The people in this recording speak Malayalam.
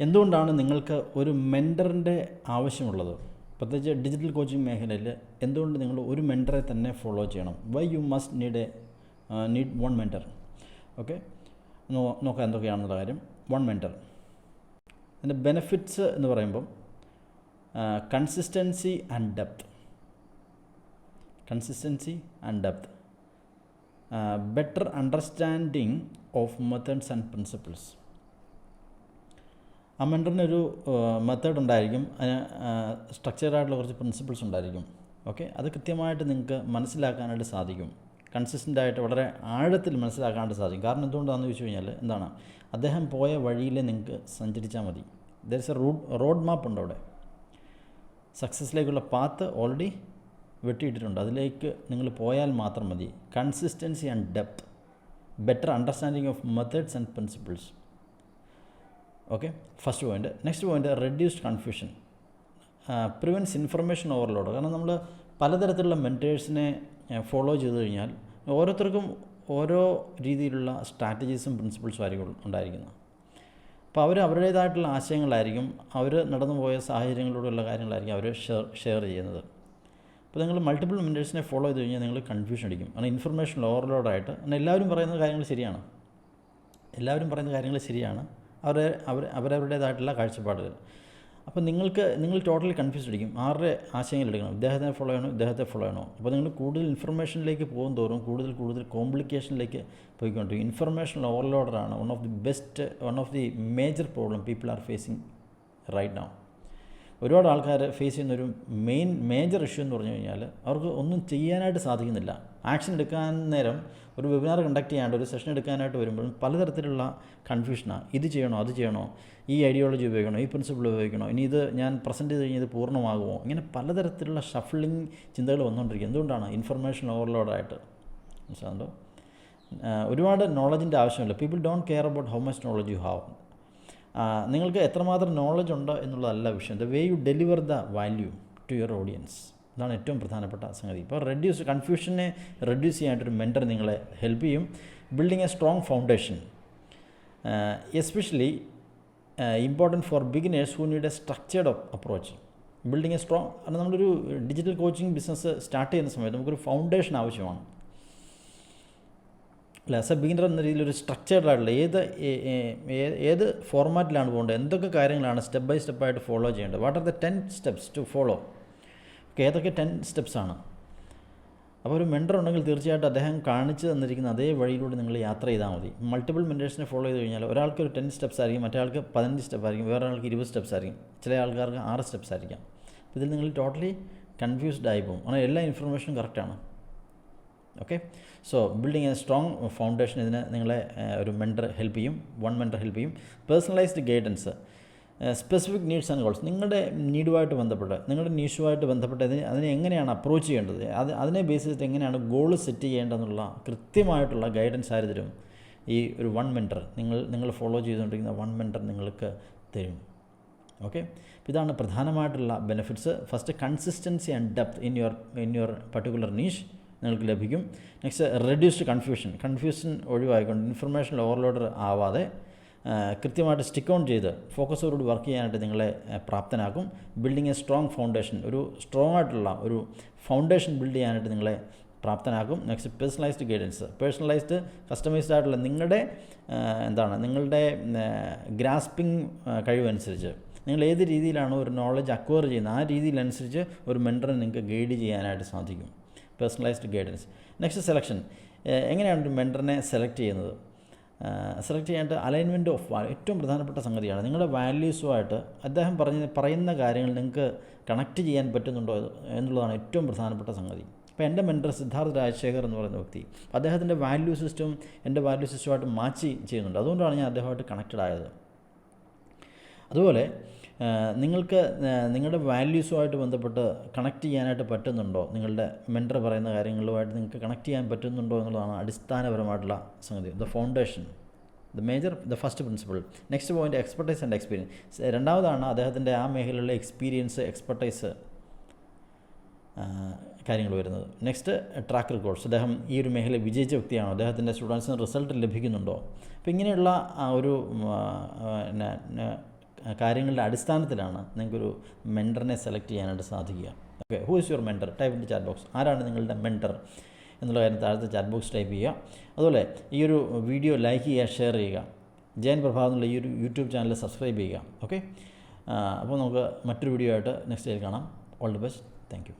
എന്തുകൊണ്ടാണ് നിങ്ങൾക്ക് ഒരു മെന്ററിന്റെ ആവശ്യമുള്ളത്? പ്രത്യേകിച്ച് ഡിജിറ്റൽ കോച്ചിങ് മേഖലയിൽ എന്തുകൊണ്ട് നിങ്ങൾ ഒരു മെന്ററെ തന്നെ ഫോളോ ചെയ്യണം? Why you must need a need one mentor okay നോക്കാം എന്തൊക്കെയാണെന്നുള്ള കാര്യം. വൺ മെന്റർ അതിന്റെ ബെനിഫിറ്റ്സ് എന്ന് പറയുമ്പം consistency and depth consistency and depth better understanding of methods and principles ആ മെന്ററിനൊരു മെത്തേഡ് ഉണ്ടായിരിക്കും. അതിന് സ്ട്രക്ചേർഡായിട്ടുള്ള കുറച്ച് പ്രിൻസിപ്പിൾസ് ഉണ്ടായിരിക്കും. ഓക്കെ അത് കൃത്യമായിട്ട് നിങ്ങൾക്ക് മനസ്സിലാക്കാനായിട്ട് സാധിക്കും. കൺസിസ്റ്റന്റ് ആയിട്ട് വളരെ ആഴത്തിൽ മനസ്സിലാക്കാനായിട്ട് സാധിക്കും. കാരണം എന്തുകൊണ്ടാണെന്ന് ചോദിച്ചു കഴിഞ്ഞാൽ എന്താണ്? അദ്ദേഹം പോയ വഴിയിൽ നിങ്ങൾക്ക് സഞ്ചരിച്ചാൽ മതി. There is a route road map ഉണ്ട് അവിടെ. സക്സസ്സിലേക്കുള്ള പാത്ത് ഓൾറെഡി വെട്ടിയിട്ടിട്ടുണ്ട്. അതിലേക്ക് നിങ്ങൾ പോയാൽ മാത്രം മതി. Consistency and depth better understanding of methods and principles okay first point next point reduced confusion prevents information overload കാരണം നമ്മൾ പലതരത്തിലുള്ള മെന്റേഴ്സിനെ ഫോളോ ചെയ്ത് കഴിഞ്ഞാൽ ഓരോരുത്തർക്കും ഓരോ രീതിയിലുള്ള സ്ട്രാറ്റജീസും പ്രിൻസിപ്പിൾസും ആയിരിക്കും ഉണ്ടായിരിക്കുന്നത്. അപ്പോൾ അവർ അവരുടേതായിട്ടുള്ള ആശയങ്ങളായിരിക്കും അവർ നടന്നു പോയ സാഹചര്യങ്ങളിലൂടെയുള്ള കാര്യങ്ങളായിരിക്കും അവർ ഷെയർ ഷെയർ ചെയ്യുന്നത്. അപ്പോൾ നിങ്ങൾ മൾട്ടിപ്പിൾ മെന്റേഴ്സിനെ ഫോളോ ചെയ്ത് കഴിഞ്ഞാൽ നിങ്ങൾ കൺഫ്യൂഷൻ അടിക്കും. കാരണം ഇൻഫർമേഷൻ ഓവർലോഡായിട്ട് കാരണം എല്ലാവരും പറയുന്ന കാര്യങ്ങൾ ശരിയാണ്. എല്ലാവരും പറയുന്ന കാര്യങ്ങൾ ശരിയാണ്. അവരെ അവർ അവരവരുടേതായിട്ടുള്ള കാഴ്ചപ്പാടുകൾ. അപ്പോൾ നിങ്ങൾക്ക് നിങ്ങൾ ടോട്ടലി കൺഫ്യൂസ് അടിക്കും ആരുടെ ആശയങ്ങൾ എടുക്കണം? ഇദ്ദേഹത്തെ ഫോളോ ചെയ്യണോ? ഇദ്ദേഹത്തെ ഫോളോ ചെയ്യണോ? അപ്പോൾ നിങ്ങൾ കൂടുതൽ ഇൻഫർമേഷനിലേക്ക് പോകും തോറും കൂടുതൽ കൂടുതൽ കോംപ്ലിക്കേഷനിലേക്ക് പോയിക്കൊണ്ടിരിക്കും. Information ഓവർലോഡറാണ് one of the best one of the major problem people are facing right now ഒരുപാട് ആൾക്കാർ ഫേസ് ചെയ്യുന്ന ഒരു മെയിൻ മേജർ ഇഷ്യൂ എന്ന് പറഞ്ഞു കഴിഞ്ഞാൽ അവർക്ക് ഒന്നും ചെയ്യാനായിട്ട് സാധിക്കുന്നില്ല. ആക്ഷൻ എടുക്കാൻ നേരം ഒരു വെബിനാർ കണ്ടക്ട് ചെയ്യാണ്ട് ഒരു സെഷൻ എടുക്കാനായിട്ട് വരുമ്പോഴും പലതരത്തിലുള്ള കൺഫ്യൂഷനാണ് ഇത് ചെയ്യണോ അത് ചെയ്യണോ? ഈ ഐഡിയോളജി ഉപയോഗിക്കണോ ഈ പ്രിൻസിപ്പിൾ ഉപയോഗിക്കണോ? ഇനി ഇത് ഞാൻ പ്രസന്റ് ചെയ്ത് കഴിഞ്ഞാൽ ഇത് പൂർണമാകുമോ? ഇങ്ങനെ പലതരത്തിലുള്ള ഷഫ്ലിംഗ് ചിന്തകൾ വന്നുകൊണ്ടിരിക്കുക എന്തുകൊണ്ടാണ്? ഇൻഫർമേഷൻ ഓവർലോഡായിട്ട് മനസ്സിലാകുന്നുണ്ടോ ഒരുപാട് നോളജിന്റെ ആവശ്യമില്ല. People don't care about how much knowledge you have നിങ്ങൾക്ക് എത്രമാത്രം നോളജ് ഉണ്ട് എന്നുള്ളതല്ല വിഷയം. The way you deliver the value to your audience ഇതാണ് ഏറ്റവും പ്രധാനപ്പെട്ട സംഗതി. ഇപ്പോൾ റെഡ്യൂസ് കൺഫ്യൂഷനെ റെഡ്യൂസ് ചെയ്യാനായിട്ടൊരു മെന്റർ നിങ്ങളെ ഹെൽപ്പ് ചെയ്യും. Building a strong foundation especially important for beginners who need a structured approach building a strong നമ്മളൊരു ഡിജിറ്റൽ കോച്ചിങ് ബിസിനസ് സ്റ്റാർട്ട് ചെയ്യുന്ന സമയത്ത് നമുക്കൊരു ഫൗണ്ടേഷൻ ആവശ്യമാണ്. അല്ല ആസ് എ ബിഗിനർ എന്ന രീതിയിൽ ഒരു സ്ട്രക്ചേർഡ് ആയിട്ടുള്ള ഏത് ഏത് ഫോർമാറ്റിലാണ് പോകേണ്ടത്? എന്തൊക്കെ കാര്യങ്ങളാണ് സ്റ്റെപ്പ് ബൈ സ്റ്റെപ്പായിട്ട് ഫോളോ ചെയ്യേണ്ടത്? What are the ten steps to follow ഏതൊക്കെ ടെൻ സ്റ്റെപ്സാണ് അപ്പോൾ ഒരു മെന്റർ ഉണ്ടെങ്കിൽ തീർച്ചയായിട്ടും അദ്ദേഹം കാണിച്ചു തന്നിരിക്കുന്ന അതേ വഴിയിലൂടെ നിങ്ങൾ യാത്ര ചെയ്താൽ മതി. മൾട്ടിപ്പിൾ മെന്റേഴ്സിനെ ഫോളോ ചെയ്ത് കഴിഞ്ഞാൽ ഒരാൾക്ക് ഒരു ടെൻ സ്റ്റെപ്സ് ആയിരിക്കും മറ്റേ ആൾക്ക് പതിനഞ്ച് സ്റ്റെപ്പ് ആയിരിക്കും വേറെ ആൾക്ക് ഇരുപത് സ്റ്റെപ്സ് ആയിരിക്കും ചില ആൾക്കാർക്ക് ആറ് സ്റ്റെപ്സ് ആയിരിക്കാം. അപ്പോൾ ഇതിൽ നിങ്ങൾ ടോട്ടലി കൺഫ്യൂസ്ഡ് ആയി പോകും. അങ്ങനെ എല്ലാ ഇൻഫർമേഷനും കറക്റ്റാണ് okay so building a strong foundation ഇതിന് നിങ്ങളെ ഒരു മെന്റർ ഹെൽപ്പ് ചെയ്യും വൺ മെന്റർ ഹെൽപ്പ് ചെയ്യും. Personalised guidance specific needs and goals നിങ്ങളുടെ നീഡുമായിട്ട് ബന്ധപ്പെട്ട് നിങ്ങളുടെ നീഷുമായിട്ട് ബന്ധപ്പെട്ട് അതിനെ അതിനെ എങ്ങനെയാണ് അപ്രോച്ച് ചെയ്യേണ്ടത്? അത് അതിനെ ബേസ് ചെയ്തിട്ട് എങ്ങനെയാണ് ഗോൾ സെറ്റ് ചെയ്യേണ്ടതെന്നുള്ള കൃത്യമായിട്ടുള്ള ഗൈഡൻസ് ആര് തരും? ഈ ഒരു വൺ മെന്റർ നിങ്ങൾ നിങ്ങൾ ഫോളോ ചെയ്തുകൊണ്ടിരിക്കുന്ന വൺ മെന്റർ നിങ്ങൾക്ക് തരും. ഓക്കെ ഇതാണ് പ്രധാനമായിട്ടുള്ള benefits first consistency and depth in your in your particular niche നിങ്ങൾക്ക് ലഭിക്കും. നെക്സ്റ്റ് റെഡ്യൂസ്ഡ് കൺഫ്യൂഷൻ കൺഫ്യൂഷൻ ഒഴിവായിക്കൊണ്ട് ഇൻഫർമേഷൻ ഓവർലോഡർ ആവാതെ കൃത്യമായിട്ട് സ്റ്റിക്ക് ഓൺ ചെയ്ത് ഫോക്കസോടുകൂടി വർക്ക് ചെയ്യാനായിട്ട് നിങ്ങളെ പ്രാപ്തനാക്കും. ബിൽഡിങ് എ സ്ട്രോങ് ഫൗണ്ടേഷൻ ഒരു സ്ട്രോങ് ആയിട്ടുള്ള ഒരു ഫൗണ്ടേഷൻ ബിൽഡ് ചെയ്യാനായിട്ട് നിങ്ങളെ പ്രാപ്തനാക്കും. Next personalised guidance personalised customised ആയിട്ടുള്ള നിങ്ങളുടെ എന്താണ് നിങ്ങളുടെ ഗ്രാസ്പിംഗ് കഴിവനുസരിച്ച് നിങ്ങൾ ഏത് രീതിയിലാണോ ഒരു നോളജ് അക്വയർ ചെയ്യുന്നത് ആ രീതിയിലനുസരിച്ച് ഒരു മെന്ററിനെ നിങ്ങൾക്ക് ഗൈഡ് ചെയ്യാനായിട്ട് സാധിക്കും. പേഴ്സണലൈസ്ഡ് ഗൈഡൻസ് നെക്സ്റ്റ് സെലക്ഷൻ എങ്ങനെയാണ് ഒരു മെന്ററിനെ സെലക്ട് ചെയ്യുന്നത്? സെലക്ട് ചെയ്യാനായിട്ട് അലൈൻമെന്റ് ഓഫ് ഏറ്റവും പ്രധാനപ്പെട്ട സംഗതിയാണ്. നിങ്ങളുടെ വാല്യൂസുമായിട്ട് അദ്ദേഹം പറഞ്ഞ പറയുന്ന കാര്യങ്ങൾ നിങ്ങൾക്ക് കണക്ട് ചെയ്യാൻ പറ്റുന്നുണ്ടോ എന്നുള്ളതാണ് ഏറ്റവും പ്രധാനപ്പെട്ട സംഗതി. അപ്പോൾ എന്റെ മെന്റർ സിദ്ധാർത്ഥ രാജശേഖർ എന്ന് പറയുന്ന വ്യക്തി അദ്ദേഹത്തിന്റെ വാല്യൂ സിസ്റ്റം എന്റെ വാല്യൂ സിസ്റ്റമായിട്ട് മാച്ച് ചെയ്യുന്നുണ്ട്. അതുകൊണ്ടാണ് ഞാൻ അദ്ദേഹമായിട്ട് കണക്റ്റഡ് ആയത്. അതുപോലെ നിങ്ങൾക്ക് നിങ്ങളുടെ വാല്യൂസുമായിട്ട് ബന്ധപ്പെട്ട് കണക്ട് ചെയ്യാനായിട്ട് പറ്റുന്നുണ്ടോ? നിങ്ങളുടെ മെന്റർ പറയുന്ന കാര്യങ്ങളുമായിട്ട് നിങ്ങൾക്ക് കണക്ട് ചെയ്യാൻ പറ്റുന്നുണ്ടോ എന്നുള്ളതാണ് അടിസ്ഥാനപരമായിട്ടുള്ള സംഗതി. The foundation the major the first principle next point expertise and experience രണ്ടാമതാണ് അദ്ദേഹത്തിന്റെ ആ മേഖലയിലുള്ള എക്സ്പീരിയൻസ് എക്സ്പെർട്ടൈസ് കാര്യങ്ങൾ വരുന്നത്. നെക്സ്റ്റ് ട്രാക്ക് റെക്കോർഡ്സ് അദ്ദേഹം ഈ ഒരു മേഖല വിജയിച്ച വ്യക്തിയാണോ? അദ്ദേഹത്തിന്റെ സ്റ്റുഡൻസിന് റിസൾട്ട് ലഭിക്കുന്നുണ്ടോ? അപ്പോൾ ഇങ്ങനെയുള്ള ഒരു കാര്യങ്ങളുടെ അടിസ്ഥാനത്തിലാണ് നിങ്ങൾക്കൊരു മെന്ററിനെ സെലക്ട് ചെയ്യാനായിട്ട് സാധിക്കുക. Okay who is your mentor type in chat box ആരാണ് നിങ്ങളുടെ മെന്റർ എന്നുള്ള കാര്യം താഴത്തെ ചാറ്റ് ബോക്സ് ടൈപ്പ് ചെയ്യുക. അതുപോലെ ഈ ഒരു വീഡിയോ ലൈക്ക് ചെയ്യുക ഷെയർ ചെയ്യുക. ജയൻ പ്രഭാത് എന്നുള്ള ഈ ഒരു യൂട്യൂബ് ചാനൽ സബ്സ്ക്രൈബ് ചെയ്യുക. ഓക്കെ അപ്പോൾ നമുക്ക് മറ്റൊരു വീഡിയോ ആയിട്ട് നെക്സ്റ്റ് ഡേ കാണാം. All the best thank